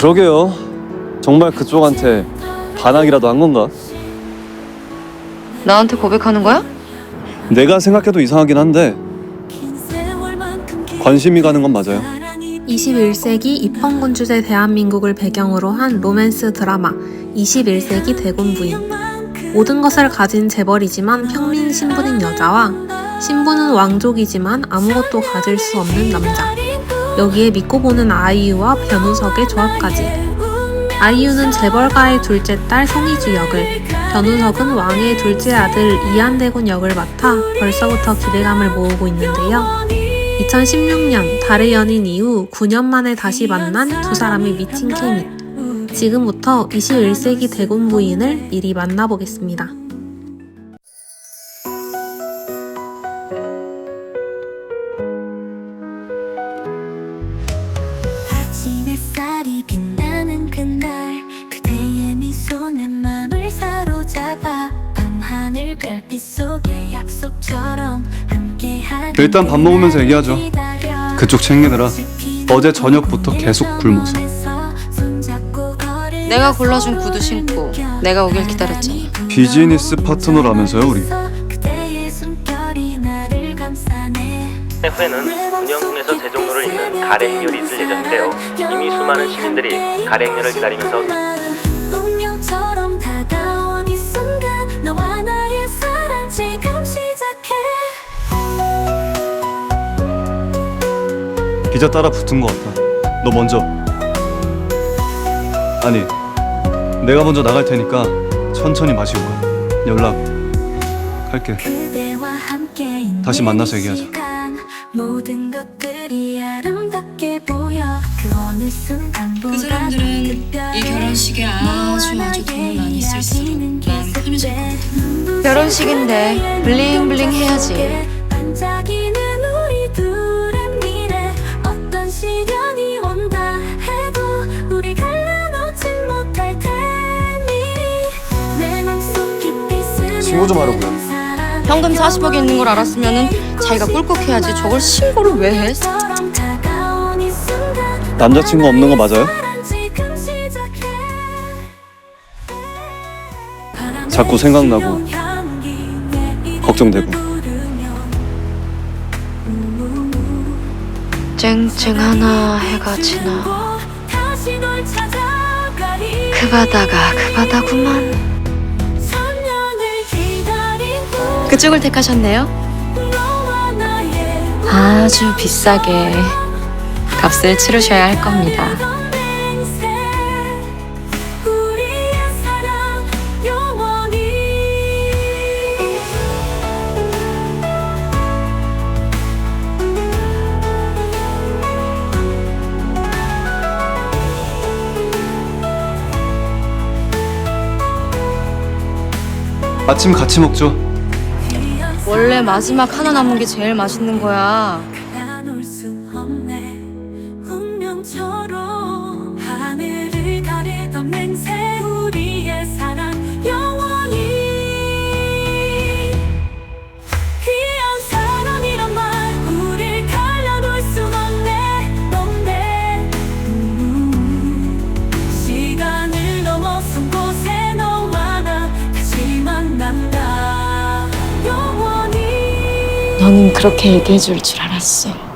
그러게요. 정말 그쪽한테 반항이라도 한 건가? 나한테 고백하는 거야? 내가 생각해도 이상하긴 한데 관심이 가는 건 맞아요. 21세기 입헌군주제 대한민국을 배경으로 한 로맨스 드라마 21세기 대군 부인 모든 것을 가진 재벌이지만 평민 신분인 여자와 신분은 왕족이지만 아무것도 가질 수 없는 남자 여기에 믿고 보는 아이유와 변우석의 조합까지 아이유는 재벌가의 둘째 딸 송이주 역을 변우석은 왕의 둘째 아들 이한대군 역을 맡아 벌써부터 기대감을 모으고 있는데요 2016년 달의 연인 이후 9년 만에 다시 만난 두 사람의 미친 케미. 지금부터 21세기 대군 부인을 미리 만나보겠습니다. 아침 햇살이 빛나는 그날 그대의 미소 내 맘을 사로잡아 밤하늘 별빛 속에 약속처럼 함께하는 일단 밥 먹으면서 얘기하죠. 그쪽 챙기느라 어제 저녁부터 계속 굶어서. 내가 골라준 구두 신고 내가 오길 기다렸잖아. 비즈니스 파트너라면서요, 우리. 후에는 대종로를 잇는 가래 행렬이 있을 예정인데요. 이미 수많은 시민들이 가래 행렬을 기다리면서 기자 따라 붙은 것 같다. 너 먼저. 아니, 내가 먼저 나갈 테니까 천천히 마시고 가. 연락 할게. 다시 만나서 얘기하자. 모든 것들이 아름답게 보여 그 어느 순간보다 그 사람들은 이 결혼식에 아주 아주 돈을 많이 쓸수록 마음 편해질. 결혼식인데 블링블링 해야지. 신고 좀 하라고요. 현금 40억이 있는 걸 알았으면은 자기가 꿀꺽해야지 저걸 신고를 왜 해? 남자친구 없는 거 맞아요? 자꾸 생각나고 걱정되고. 쨍쨍 하나 해가 지나 그 바다가 그 바다구만 그쪽을 택하셨네요 아주 비싸게 값을 치르셔야 할 겁니다 아침 같이 먹죠. 원래 마지막 하나 남은 게 제일 맛있는 거야. 나눌 수 없네. 운명처럼 너는 그렇게 얘기해 줄 줄 알았어